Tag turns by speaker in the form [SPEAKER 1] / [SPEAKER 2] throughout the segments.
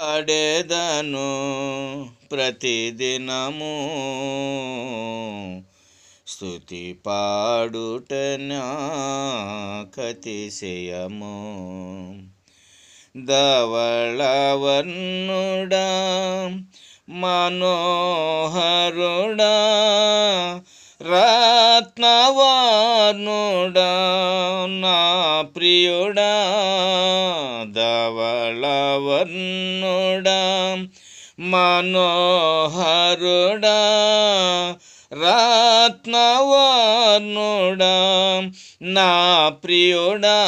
[SPEAKER 1] పాడేదను ప్రతిదినము. స్థుతి పాడుట నాకతిశయము ధవళవర్ణుడా మనోహరుడా రత్నవర్ణుడా నా ప్రియుడా. ధవళవర్ణుడా మనోహరుడా రత్నవర్ణుడా నా ప్రియుడా.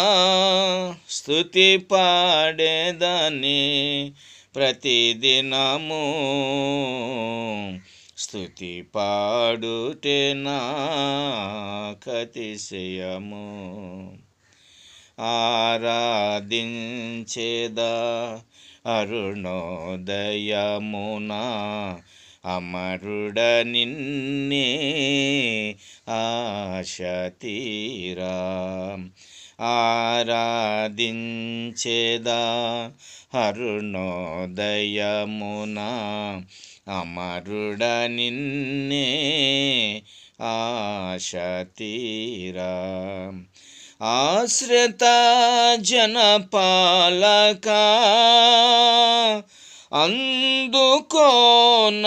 [SPEAKER 1] స్థుతి పాడేదని ప్రతిదినము స్థుతి పాడుటే నాకతిశయము ఆరాధించేదా అరుణోదయమున అమరుడ నిన్నే ఆశతీరా. ఆరాధించేదా అరుణోదయమున అమరుడ నిన్నే ఆశతీరా. ఆశ్రిత జనపాలక అందుకోన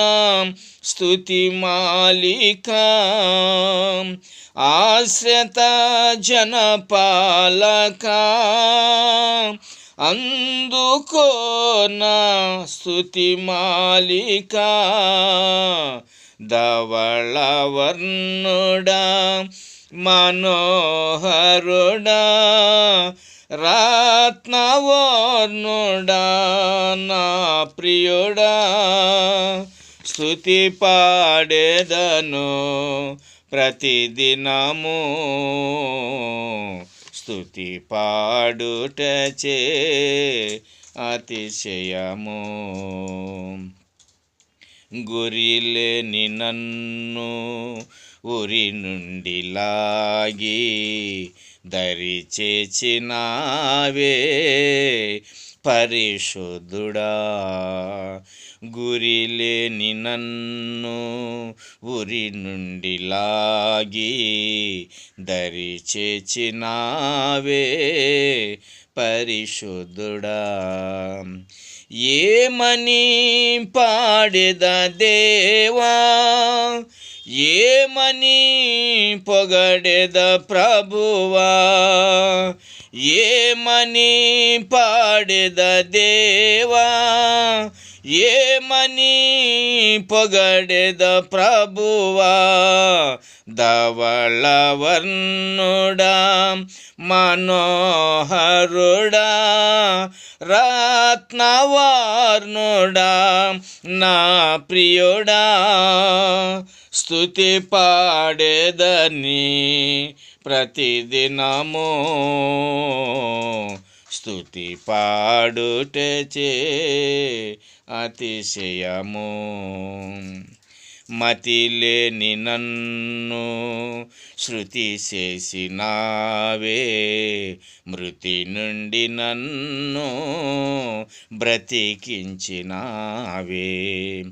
[SPEAKER 1] స్థుతి మాలిక. ఆశ్రిత జనపాలక అందుకోన స్థుతి మాలిక. ధవళవర్ణుడా మనోహరుడా రత్నవర్ణుడా నా ప్రియుడా స్థుతి పాడేదను ప్రతిదినము. స్థుతి పాడుటచే అతిశయము. గురిలేని నన్ను ఉరి నుండి లాగి దరి చేచినావే. పరిశుద్ధుడా గురిలేని నన్ను ఉరి నుండి లాగి దరి చేచినావే. పరిశుద్ధుడా ఏమని పాడెద దేవా? ఏమని పొగడెద ప్రభువా ఏమని పాడెద దేవా ఏమని పొగడెద ప్రభువా? ధవళవర్ణుడా మనోహరుడా రత్నవర్ణుడా నా ప్రియుడా స్థుతి పాడేదని ప్రతిదినము. స్థుతి పాడుటచే అతిశయము. మతిలేని నన్ను శృతి చేసినావే. మృతి నుండి నన్ను బ్రతికించినావే.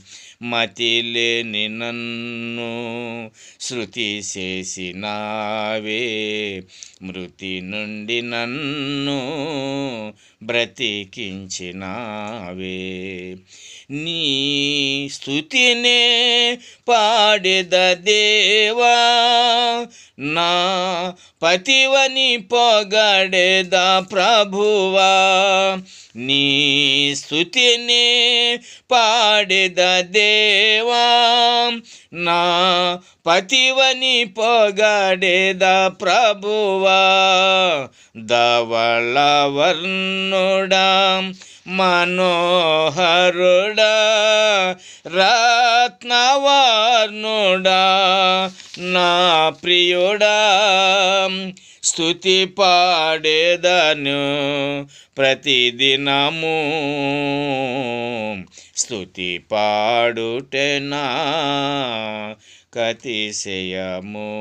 [SPEAKER 1] మతిలేని నన్ను శృతి చేసినావే. మృతి నుండి నన్ను బ్రతికించినావే. నీ స్థుతినే పాడెద దేవా. నా పతివని పొగడెద ప్రభువా. నీ స్థుతిని పాడెద దేవా. నా పతివని పొగడెద ప్రభువా ధవళవర్ణుడా మనోహరుడా రత్నవర్ణుడా నా ప్రియుడా స్థుతి పాడేదను ప్రతిదినము. స్థుతి పాడుటెనా కతిశయము.